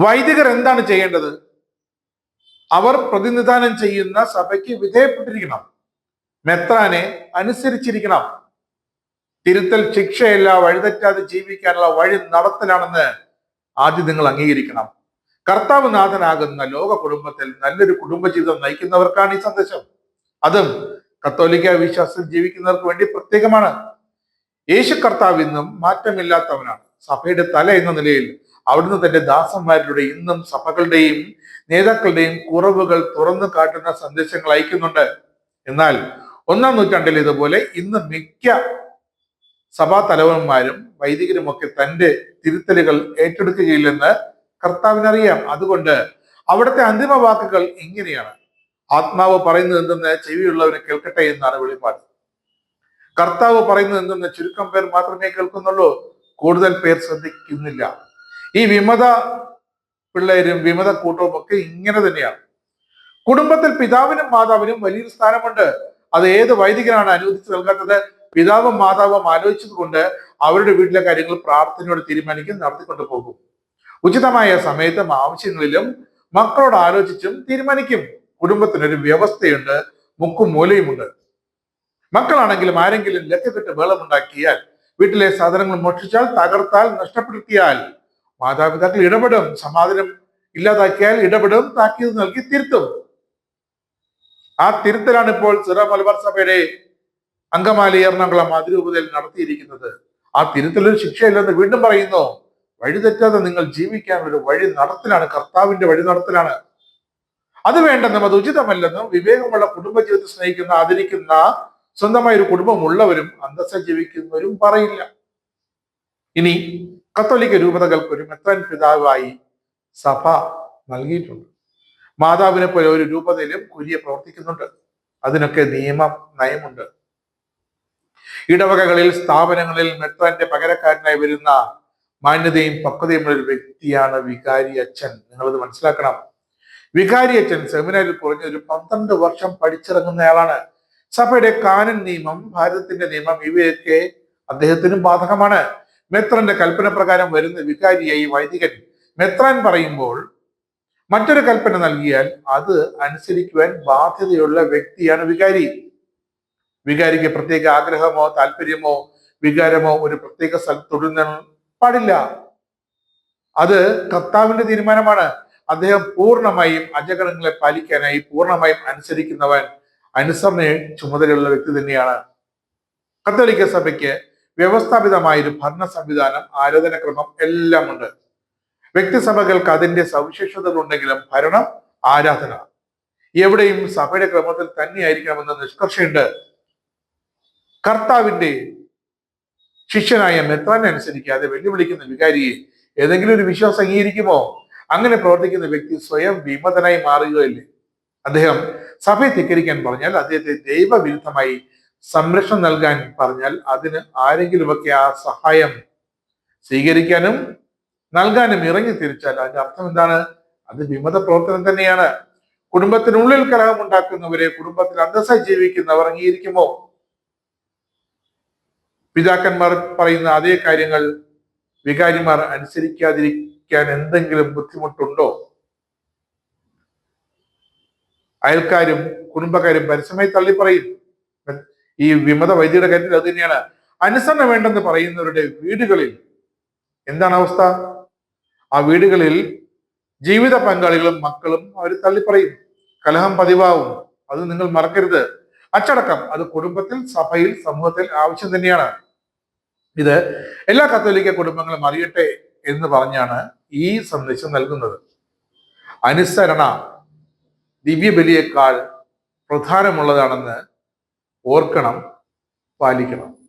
വൈദികർ എന്താണ് ചെയ്യേണ്ടത്? അവർ പ്രതിനിധാനം ചെയ്യുന്ന സഭയ്ക്ക് വിധേയപ്പെട്ടിരിക്കണം. മെത്രാനെ അനുസരിച്ചിരിക്കണം. തിരുത്തൽ ശിക്ഷയല്ല വഴിതെറ്റാതെ ജീവിക്കാനുള്ള വഴി നടത്തലാണെന്ന് ആദ്യം നിങ്ങൾ അംഗീകരിക്കണം. കർത്താവ് നാഥനാകുന്ന ലോക കുടുംബത്തിൽ നല്ലൊരു കുടുംബജീവിതം നയിക്കുന്നവർക്കാണ് ഈ സന്ദേശം. അതും കത്തോലിക്ക വിശ്വാസത്തിൽ ജീവിക്കുന്നവർക്ക് വേണ്ടി പ്രത്യേകമാണ്. യേശു കർത്താവ് ഇന്നും മാറ്റമില്ലാത്തവനാണ്. സഭയുടെ തല എന്ന നിലയിൽ അവിടുന്ന് തന്റെ ദാസന്മാരുടെ ഇന്നും സഭകളുടെയും നേതാക്കളുടെയും കുറവുകൾ തുറന്നു കാട്ടുന്ന സന്ദേശങ്ങൾ അയക്കുന്നുണ്ട്. എന്നാൽ ഒന്നാം നൂറ്റാണ്ടിൽ ഇതുപോലെ ഇന്ന് മിക്ക സഭാ തലവന്മാരും വൈദികരുമൊക്കെ തന്റെ തിരുത്തലുകൾ ഏറ്റെടുക്കുകയില്ലെന്ന് കർത്താവിനറിയാം. അതുകൊണ്ട് അവിടുത്തെ അന്തിമ വാക്കുകൾ ഇങ്ങനെയാണ്. ആത്മാവ് പറയുന്നത് എന്തെന്ന് ചെവിയുള്ളവന് കേൾക്കട്ടെ എന്നാണ് വെളിപ്പാട്. കർത്താവ് പറയുന്നത് എന്തെന്ന് ചുരുക്കം പേർ മാത്രമേ കേൾക്കുന്നുള്ളൂ. കൂടുതൽ പേർ ശ്രദ്ധിക്കുന്നില്ല. ഈ വിമത പിള്ളേരും വിമത കൂട്ടവും ഒക്കെ ഇങ്ങനെ തന്നെയാണ്. കുടുംബത്തിൽ പിതാവിനും മാതാവിനും വലിയൊരു സ്ഥാനമുണ്ട്. അത് ഏത് വൈദികനാണ് അനുവദിച്ചു നൽകാത്തത്? പിതാവും മാതാവും ആലോചിച്ചത് കൊണ്ട് അവരുടെ വീട്ടിലെ കാര്യങ്ങൾ പ്രാർത്ഥനയോട് തീരുമാനിക്കും നടത്തിക്കൊണ്ടു പോകും. ഉചിതമായ സമയത്തും ആവശ്യങ്ങളിലും മക്കളോട് ആലോചിച്ചും തീരുമാനിക്കും. കുടുംബത്തിനൊരു വ്യവസ്ഥയുണ്ട് മുക്കും മൂലയുമുണ്ട്. മക്കളാണെങ്കിലും ആരെങ്കിലും ലക്കക്കെട്ട് വേളമുണ്ടാക്കിയാൽ വീട്ടിലെ സാധനങ്ങൾ മോഷ്ടിച്ചാൽ തകർത്താൽ നഷ്ടപ്പെടുത്തിയാൽ മാതാപിതാക്കൾ ഇടപെടും സമാധാനം ഇല്ലാതാക്കിയാൽ ഇടപെടും താക്കീത് നൽകി തിരുത്തും. ആ തിരുത്തലാണ് ഇപ്പോൾ സിറ മലബാർ സഭയുടെ അങ്കമാലി എറണാകുളം അതിരൂപതയിൽ നടത്തിയിരിക്കുന്നത്. ആ തിരുത്തലൊരു ശിക്ഷയില്ലെന്ന് വീണ്ടും പറയുന്നു. വഴിതെറ്റാതെ നിങ്ങൾ ജീവിക്കാൻ ഒരു വഴി നടത്തലാണ് കർത്താവിന്റെ വഴി നടത്തലാണ്. അത് വേണ്ടെന്നും അത് ഉചിതമല്ലെന്നും വിവേകമുള്ള കുടുംബജീവിതത്തെ സ്നേഹിക്കുന്ന ആദരിക്കുന്ന സ്വന്തമായ ഒരു കുടുംബമുള്ളവരും അന്തസ്സ ജീവിക്കുന്നവരും പറയില്ല. ഇനി കത്തോലിക്ക രൂപതകൾക്ക് ഒരു മെത്രാൻ പിതാവായി സഭ നൽകിയിട്ടുണ്ട്. മാതാവിനെ പോലെ ഒരു രൂപതയിലും കുരിയെ പ്രവർത്തിക്കുന്നുണ്ട്. അതിനൊക്കെ നിയമം നയമുണ്ട്. ഇടവകകളിൽ സ്ഥാപനങ്ങളിൽ മെത്രാന്റെ പകരക്കാരനായി വരുന്ന മാന്യതയും പക്വതയുമുള്ള ഒരു വ്യക്തിയാണ് വികാരി അച്ഛൻ. നിങ്ങളത് മനസ്സിലാക്കണം. വികാരി അച്ഛൻ സെമിനാരിൽ കുറഞ്ഞ ഒരു പന്ത്രണ്ട് വർഷം പഠിച്ചിറങ്ങുന്നയാളാണ്. സഭയുടെ കാനൻ നിയമം ഭാരതത്തിന്റെ നിയമം ഇവയൊക്കെ അദ്ദേഹത്തിനും ബാധകമാണ്. മെത്രന്റെ കൽപ്പന പ്രകാരം വരുന്ന വികാരിയായി വൈദികൻ. മെത്രാൻ പറയുമ്പോൾ മറ്റൊരു കൽപ്പന നൽകിയാൽ അത് അനുസരിക്കുവാൻ ബാധ്യതയുള്ള വ്യക്തിയാണ് വികാരി. വികാരിക്ക് പ്രത്യേക ആഗ്രഹമോ താല്പര്യമോ വികാരമോ ഒരു പ്രത്യേക സ്ഥലത്ത് തുടരുന്ന പാടില്ല. അത് കർത്താവിന്റെ തീരുമാനമാണ്. അദ്ദേഹം പൂർണമായും അജഗണങ്ങളെ പാലിക്കാനായി പൂർണമായും അനുസരിക്കുന്നവൻ അനുസരണ ചുമതലയുള്ള വ്യക്തി തന്നെയാണ്. കത്തോലിക്ക സഭയ്ക്ക് വ്യവസ്ഥാപിതമായ ഒരു ഭരണ സംവിധാനം ആരാധനക്രമം എല്ലാം ഉണ്ട് വ്യക്തിസഭകൾക്ക് അതിന്റെ സവിശേഷതകൾ ഉണ്ടെങ്കിലും ഭരണം ആരാധന. എവിടെയും സഭയുടെ ക്രമത്തിൽ തന്നെയായിരിക്കണമെന്ന നിഷ്കർഷയുണ്ട്. കർത്താവിന്റെ ശിഷ്യനായ മെത്രാനെ അനുസരിക്കാതെ വെല്ലുവിളിക്കുന്ന വികാരിയെ ഏതെങ്കിലും ഒരു വിശ്വാസം അംഗീകരിക്കുമോ? അങ്ങനെ പ്രവർത്തിക്കുന്ന വ്യക്തി സ്വയം വിമതനായി മാറുകയല്ലേ? അദ്ദേഹം സഭയെ ധിക്കരിക്കാൻ പറഞ്ഞാൽ അദ്ദേഹത്തെ ദൈവവിരുദ്ധമായി സംരക്ഷണം നൽകാൻ പറഞ്ഞാൽ അതിന് ആരെങ്കിലുമൊക്കെ ആ സഹായം സ്വീകരിക്കാനും നൽകാനും ഇറങ്ങി തിരിച്ചാൽ അതിന്റെ അർത്ഥം എന്താണ്? അത് വിമത പ്രവർത്തനം തന്നെയാണ്. കുടുംബത്തിനുള്ളിൽ കലഹം ഉണ്ടാക്കുന്നവരെ കുടുംബത്തിൽ അന്തസ്സായി ജീവിക്കുന്നവർ അംഗീകരിക്കുമോ? പിതാക്കന്മാർ പറയുന്ന അതേ കാര്യങ്ങൾ വികാരിമാർ അനുസരിക്കാതിരിക്കാൻ എന്തെങ്കിലും ബുദ്ധിമുട്ടുണ്ടോ? അയൽക്കാരും കുടുംബക്കാരും പരസ്യമായി തള്ളി പറയും ഈ വിമത വൈദ്യയുടെ കാര്യത്തിൽ അത് തന്നെയാണ്. അനുസരണ വേണ്ടെന്ന് പറയുന്നവരുടെ വീടുകളിൽ എന്താണ് അവസ്ഥ? ആ വീടുകളിൽ ജീവിത പങ്കാളികളും മക്കളും അവർ തള്ളിപ്പറയും. കലഹം പതിവാവും. അത് നിങ്ങൾ മറക്കരുത്. അച്ചടക്കം. അത് കുടുംബത്തിൽ സഭയിൽ സമൂഹത്തിൽ ആവശ്യം തന്നെയാണ്. ഇത് എല്ലാ കത്തോലിക്ക കുടുംബങ്ങളും അറിയട്ടെ എന്ന് പറഞ്ഞാണ് ഈ സന്ദേശം നൽകുന്നത്. അനുസരണ ദിവ്യബലിയേക്കാൾ പ്രധാനമുള്ളതാണെന്ന് ഓർക്കണം പാലിക്കണം.